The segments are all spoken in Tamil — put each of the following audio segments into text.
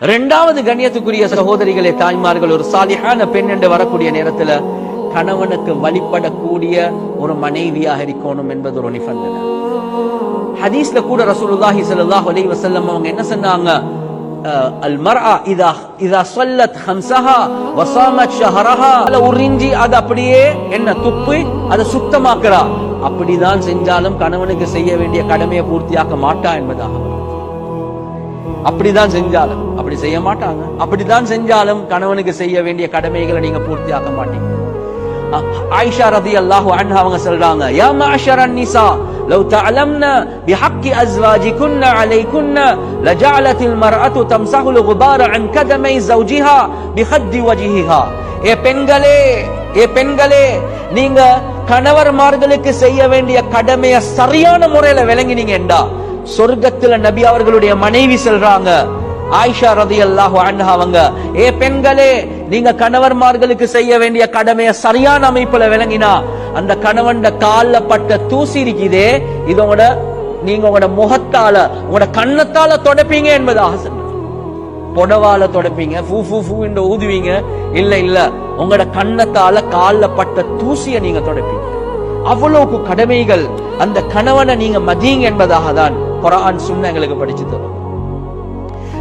இரண்டாவது கண்ணியத்துக்குரிய சகோதரிகளே தாய்மார்கள் ஒரு சாலியான பெண் என்று வரக்கூடிய நேரத்துல கணவனுக்கு வழிபடக்கூடிய ஒரு மனைவியாக இருக்கணும் என்பது ஒரு நிபந்தனை. ஹதீஸ்ல கூட ரசூலுல்லாஹி ஸல்லல்லாஹு அலைஹி வஸல்லம் அவங்க என்ன சொன்னாங்க? அஹ், அல் மர்ஆ இதா இதா ஸல்லத் ஹம்ஸஹா வ ஸாமத் ஷஹரஹா உறிஞ்சி அது அப்படியே என்ன துப்பி அதை சுத்தமாக்குறா. அப்படிதான் செஞ்சாலும் கணவனுக்கு செய்ய வேண்டிய கடமையை பூர்த்தியாக்க மாட்டா என்பதாக. அப்படிதான் செஞ்சாலும் அப்படி செய்ய மாட்டாங்க அப்படிதான் செஞ்சாலும் கணவனுக்கு செய்ய வேண்டிய கடமைகளை நீங்க பூர்த்தியாக்க மாட்டீங்க அ- ஆயிஷா ரதி அல்லாஹு அன்ஹா அவங்க சொல்றாங்க யா மாஷர النساء لو تعلمن بحق ازواجكن عليكن لجعلت المرأة تمسح الغبار عن قدمي زوجها بخد وجهها ஏ பெண்களே ஏ பெண்களே நீங்க கணவர்மார்களுக்கு செய்ய வேண்டிய கடமையை சரியான முறையில விளங்கினீங்க என்றா சொர்க்கத்துல நபி அவர்களுடைய மனைவி செல்றாங்க. ஆயிஷா ரதியல்லாஹு அண்ணா அவங்க ஏ பெண்களே நீங்க கணவர்மார்களுக்கு செய்ய வேண்டிய கடமையை சரியான அமைப்புல விளங்கினா அந்த கணவன் கால்ல பட்ட தூசி இருக்குதே இதோட நீங்க உங்களோட முகத்தால உங்களோட கண்ணத்தால தொடப்பீங்க என்பதாக சொன்னாங்க புடவால தொடப்பீங்க ஃபூ ஃபூ ஃபூ என்று ஊதுவீங்க. இல்ல இல்ல உங்களோட கண்ணத்தால கால்ல பட்ட தூசிய நீங்க தொடப்பீங்க. அவ்வளவுக்கு கடமைகள். அந்த கணவனை நீங்க மதியுங்க என்பதாக தான் குரான் சுண்ண எங்களுக்கு படிச்சு தரும்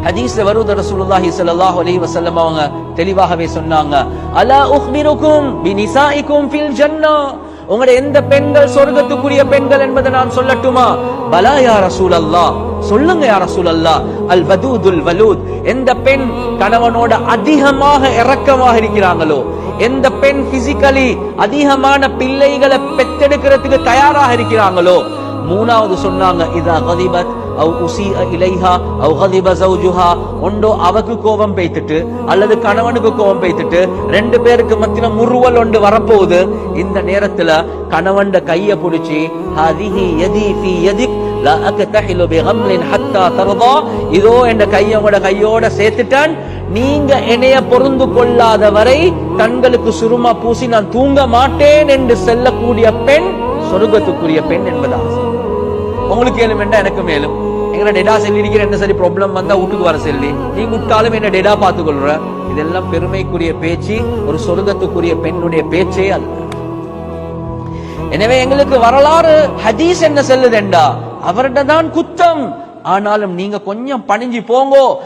ஹதீஸ்ல வருவது ரசூலுல்லாஹி ஸல்லல்லாஹு அலைஹி வஸல்லம் அவங்க தெளிவாகவே சொன்னாங்க அலா உக்பிருக்கும் பினிசாயிக்கும் ஃபில் ஜன்னah உங்களுடைய எந்த பெண்கள் சொர்க்கத்துக்குரிய பெண்கள் என்பதை நான் சொல்லட்டுமா பலா யா ரசூலல்லாஹ் சொல்லுங்க யா ரசூலல்லாஹ் அல் வதூதுல் வலூத் எந்த பெண் கணவனோட அதிகமாக இறக்கமாக இருக்கிறாங்களோ எந்த பெண் பிசிக்கலி அதிகமான பிள்ளைகளை பெத்தெடுக்கிறதுக்கு தயாராக இருக்கிறாங்களோ மூணாவது சொன்னாங்க இதா கதிபத் அவ் உசி இலைஹா அவ் கதிப ஒண்டோ அவக்கு கோபம் பெய்த்துட்டு அல்லது கணவனுக்கு கோபம் பெய்த்துட்டு ரெண்டு பேருக்கு மத்தியில முறுவல் ஒன்று வரப்போகுது. இந்த நேரத்துல கணவன் கைய புடிச்சு ஹதிஹி எதி ஃபி யதிக் ஹத்தா இதோ என்ற கையோட கையோட சேர்த்துட்டான். நீங்க என்னைய பொருந்து கொள்ளாத வரை கண்களுக்கு சுருமா பூசி நான் தூங்க மாட்டேன் என்று செல்லக்கூடிய பெண் சொர்க்கத்துக்குரிய பெண் என்பதாகும். உங்களுக்கு ஏழும் எனக்கு மேலும். எங்களை டேடா சொல்லி இருக்கிற என்ன சரி ப்ராப்ளம் வந்தா வீட்டுக்கு வர சொல்லி. நீ விட்டாலும் என்ன டேடா பார்த்துக்கொள்ற? இதெல்லாம் பெருமைக்குரிய பேச்சு ஒரு சொர்க்கத்துக்குரிய பெண்ணுடைய பேச்சே அல்ல. எனவே எங்களுக்கு வரலாறு ஹதீஸ் என்ன செல்லுதெண்டா? அவர்கிட்ட தான் குத்தம். ஆனாலும் நீங்க கொஞ்சம் பணிஞ்சு போங்கோ.